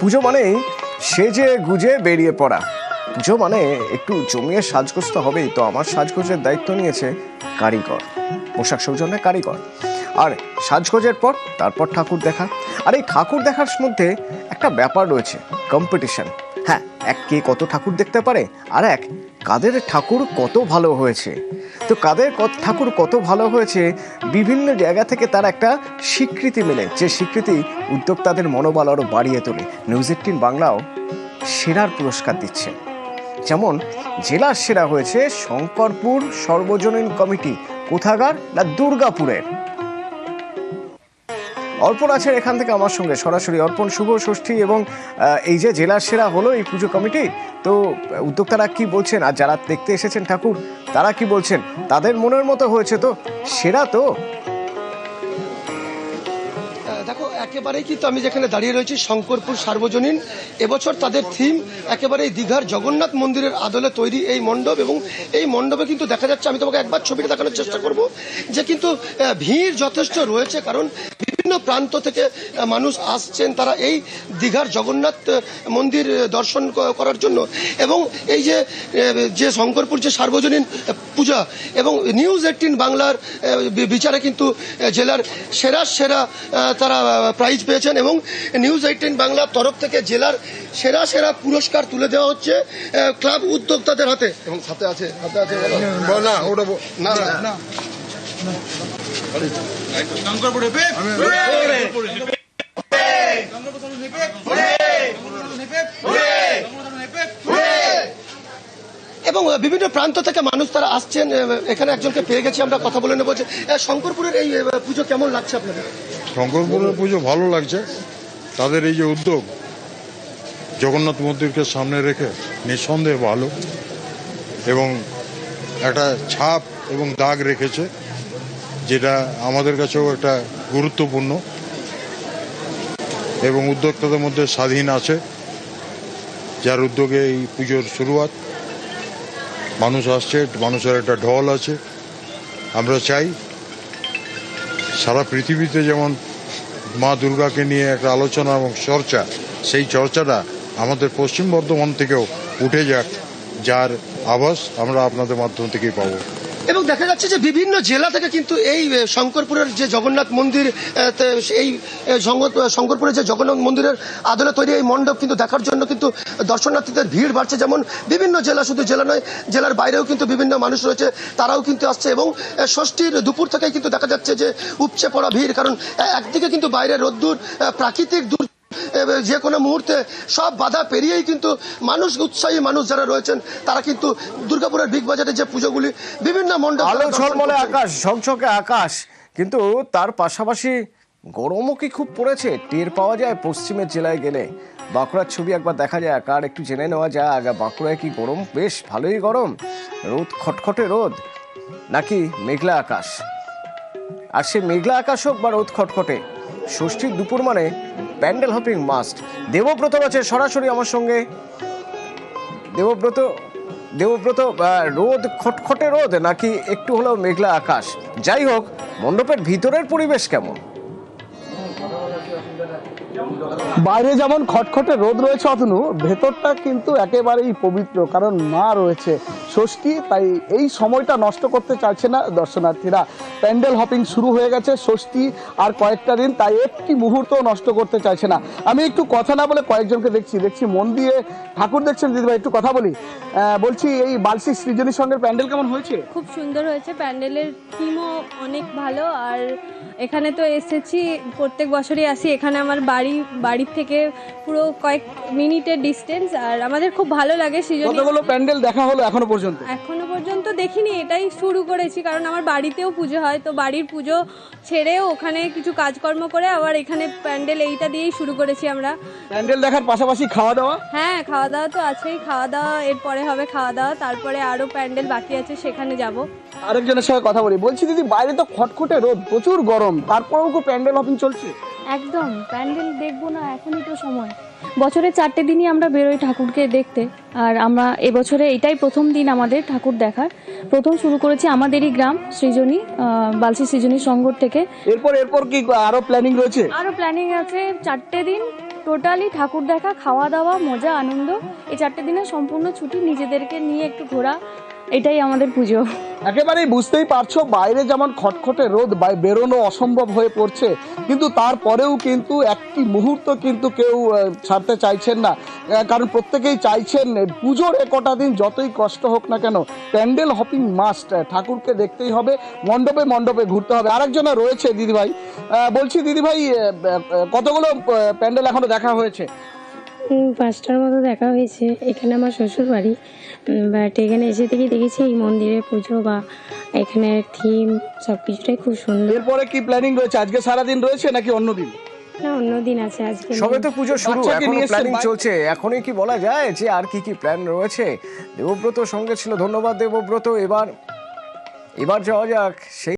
পুজো মানেই সেজে গুজে বেরিয়ে পড়া। পুজো মানে একটু জমিয়ে সাজগোজ হবেই তো, আমার সাজগোজের দায়িত্ব নিয়েছে কারিগর, পোশাক সৌজন্যে কারিগর। আর সাজগোজের পর তারপর ঠাকুর দেখা। আর এই ঠাকুর দেখার মধ্যে একটা ব্যাপার রয়েছে কম্পিটিশন হ্যাঁ এক কে কত ঠাকুর দেখতে পারে, আর এক কাদের ঠাকুর কত ভালো হয়েছে? তো কাদের ঠাকুর কত ভালো হয়েছে, বিভিন্ন জায়গা থেকে তার একটা স্বীকৃতি মেলে। যে স্বীকৃতি উদ্যোক্তাদের মনোবল আরও বাড়িয়ে তোলে। নিউজ এইটিন বাংলাও সেরার পুরস্কার দিচ্ছে। যেমন, জেলার সেরা হয়েছে শঙ্করপুর সর্বজনীন কমিটি, কোথাগার না দুর্গাপুরের? অর্পণ আছে এখান থেকে আমার সঙ্গে। সরাসরি অর্পণ, শুভ ষষ্ঠী এবং এই যে জেলার সেরা হলো এই পুজো কমিটি। তো উদ্যোক্তারা কি বলছেন? আর যারা দেখতে এসেছেন ঠাকুর, তারা কি বলছেন? তাদের মনের মতো হয়েছে তো? সেরা তো? দেখো, একেবারেই কিন্তু আমি যেখানে দাঁড়িয়ে রয়েছি, শঙ্করপুর সার্বজনীন, এবছর তাদের থিম একেবারে এই দীঘার জগন্নাথ মন্দিরের আদলে তৈরি এই মণ্ডপ এবং এই মণ্ডপে কিন্তু দেখা যাচ্ছে, আমি তোমাকে একবার ছবিটা দেখানোর চেষ্টা করব, যে কিন্তু ভিড় যথেষ্ট রয়েছে, কারণ বিভিন্ন প্রান্ত থেকে মানুষ আসছেন তারা এই দীঘার জগন্নাথ মন্দির দর্শন করার জন্য। এবং এই যে যে শঙ্করপুর যে সার্বজনীন পূজা এবং নিউজ এইটিন বাংলার বি- বিচারে কিন্তু জেলার সেরা সেরা তারা প্রাইজ পেয়েছেন এবং নিউজ এইটিন বাংলার তরফ থেকে জেলার সেরা সেরা পুরস্কার তুলে দেওয়া হচ্ছে ক্লাব উদ্যোক্তাদের হাতে। এবং হাতে আছে হাতে আছে না ওটা না না। এবং বিভিন্ন প্রান্ত থেকে মানুষ তারা আসছেন এখানে একজনকে পেয়ে গেছি, আমরা কথা বলে নেব যে শঙ্করপুরের এই পুজো কেমন লাগছে আপনাদের? শঙ্করপুরের পুজো ভালো লাগছে। তাদের এই যে উদ্যোগ, জগন্নাথ মন্দিরকে সামনে রেখে নিঃসন্দেহে ভালো, এবং একটা ছাপ এবং দাগ রেখেছে। যেটা আমাদের কাছেও একটা গুরুত্বপূর্ণ এবং উদ্যোক্তাদের মধ্যে স্বাধীন আছে, যার উদ্যোগে এই পুজোর শুরুয়াত। মানুষ আসছে, মানুষের একটা ঢল আছে। আমরা চাই সারা পৃথিবীতে যেমন মা দুর্গাকে নিয়ে একটা আলোচনা এবং চর্চা, সেই চর্চাটা আমাদের পশ্চিম বর্ধমান থেকেও উঠে যাক, যার আভাস আমরা আপনাদের মাধ্যম থেকেই পাবো। এবং দেখা যাচ্ছে যে বিভিন্ন জেলা থেকে কিন্তু এই শঙ্করপুরের যে জগন্নাথ মন্দির এই শঙ্করপুরের যে জগন্নাথ মন্দিরের আদলে তৈরি এই মণ্ডপ কিন্তু দেখার জন্য কিন্তু দর্শনার্থীদের ভিড় বাড়ছে। যেমন বিভিন্ন জেলা শুধু জেলা নয়, জেলার বাইরেও কিন্তু বিভিন্ন মানুষ রয়েছে, তারাও কিন্তু আসছে এবং ষষ্ঠীর দুপুর থেকেই কিন্তু দেখা যাচ্ছে যে উপচে পড়া ভিড়। কারণ একদিকে কিন্তু বাইরে রোদ্দুর প্রাকৃতিক যে কোনো মুহূর্তে সব বাধা পেরিয়েই কিন্তু মানুষ উৎসাহী মানুষ যারা রয়েছেন তারা কিন্তু দুর্গাপুরের বিগ বাজারে যে পুজোগুলি বিভিন্ন মণ্ডপ আলো ঝলমলে আকাশ ঝকঝকে আকাশ। কিন্তু তার পাশাপাশি গরমও কি খুব পড়েছে? টের পাওয়া যায় পশ্চিমের জেলায় গেলে। বাঁকুড়ার ছবি একবার দেখা যায় আর একটু জেনে নেওয়া যায় আগে বাঁকুড়ায় কি গরম? বেশ ভালোই গরম। রোদ খটখটে রোদ। নাকি মেঘলা আকাশ? আর সে মেঘলা আকাশ হোক বা রোদ খটখটে ষষ্ঠীর দুপুর মানে প্যান্ডেল হপিং মাস্ট। দেবব্রত আছে সরাসরি আমার সঙ্গে। দেবব্রত দেবব্রত রোদ, খটখটে রোদ নাকি একটু হলেও মেঘলা আকাশ? যাই হোক, মণ্ডপের ভিতরের পরিবেশ কেমন? বাইরে যেমন খটখটে রোদ রয়েছে, অতনু, ভেতরটা কিন্তু একেবারেই পবিত্র, কারণ মা রয়েছে। ষষ্ঠী, তাই এই সময়টা নষ্ট করতে চাইছে না দর্শনার্থীরা। প্যান্ডেল হপিং শুরু হয়ে গেছে ষষ্ঠী আর কয়েকটা দিন, তাই একটি মুহূর্ত নষ্ট করতে চাইছে না। আমি একটু কথা না বলে কয়েকজনকে দেখছি দেখছি মন দিয়ে ঠাকুর দেখছেন দিদিভাই একটু কথা বলি। বলছি, এই বালসি সৃজনী সঙ্গে প্যান্ডেল কেমন হয়েছে? খুব সুন্দর হয়েছে, প্যান্ডেলের থিমও অনেক ভালো, আর এখানে তো এসেছি, প্রত্যেক বছরই আসি, এখানে আমার বাড়ি বাড়ির থেকে পুরো কয়েক মিনিটের ডিস্টেন্স আর আমাদের খুব ভালো লাগে সৃজনী। কতগুলো প্যান্ডেল দেখা হলো এখনও পর্যন্ত? এখনও পর্যন্ত দেখিনি এটাই শুরু করেছি কারণ আমার বাড়িতেও পুজো হয় তো বাড়ির পুজো ছেড়েও ওখানে কিছু কাজকর্ম করে আবার এখানে প্যান্ডেল এইটা দিয়েই শুরু করেছি আমরা। প্যান্ডেল দেখার পাশাপাশি খাওয়া দাওয়া হ্যাঁ খাওয়া দাওয়া তো আছেই খাওয়া দাওয়া এরপরে হবে খাওয়া দাওয়া তারপরে আরও প্যান্ডেল বাকি আছে সেখানে যাব। আরেকজনের সঙ্গে কথা বলি। বলছি দিদি বাইরে তো খটখটে রোদ প্রচুর গরম তারপরেও কি প্যান্ডেল হপিং চলছে? একদম প্যান্ডেল দেখব না এখনই তো সময়। বছরে চারটে দিনই আমরা বেরোই ঠাকুরকে দেখতে আর আমরা এবছরে এটাই প্রথম দিন আমাদের ঠাকুর দেখার। প্রথম শুরু করেছি আমাদেরই গ্রাম সৃজনী বালসি সৃজনী সংঘর থেকে। এরপর এরপর কি আরও প্ল্যানিং রয়েছে? আরও প্ল্যানিং আছে চারটে দিন টোটালি ঠাকুর দেখা খাওয়া দাওয়া মজা আনন্দ। এই চারটে দিনের সম্পূর্ণ ছুটি নিজেদেরকে নিয়ে একটু ঘোরা এটাই আমাদের পুজো। একেবারেই বুঝতেই পারছ, বাইরে যেমন খটখটে রোদ বেরোনো অসম্ভব হয়ে পড়ছে, কিন্তু তারপরেও কিন্তু একটি মুহূর্ত কিন্তু কেউ ছাড়তে চাইছেন না। কারণ প্রত্যেকেই চাইছেন পুজোর এ কটা দিন যতই কষ্ট হোক না কেন, প্যান্ডেল হপিং মাস্ট ঠাকুরকে দেখতেই হবে, মণ্ডপে মণ্ডপে ঘুরতে হবে। আরেকজনা রয়েছে, দিদিভাই। বলছি, দিদিভাই কতগুলো প্যান্ডেল এখনও দেখা হয়েছে? পাঁচটার মতো দেখা হয়েছে এখানে আমার শ্বশুর বাড়ি বাট এখানে এসে থেকে দেখেছি এই মন্দিরে পুজো বা এখানে থিম সব কিছুটাই খুব সুন্দর। এরপরে কি প্ল্যানিং রয়েছে? আজকে সারাদিন রয়েছে নাকি অন্য দিন? না অন্য দিন আছে আজকে সবে তো পুজো শুরু বাচ্চাকে এখনও প্ল্যানিং চলছে। এখনই কি বলা যায় যে আর কি কি প্ল্যান রয়েছে? দেবব্রত সঙ্গে ছিল ধন্যবাদ দেবব্রত। এবার এবার যাওয়া যাক সেই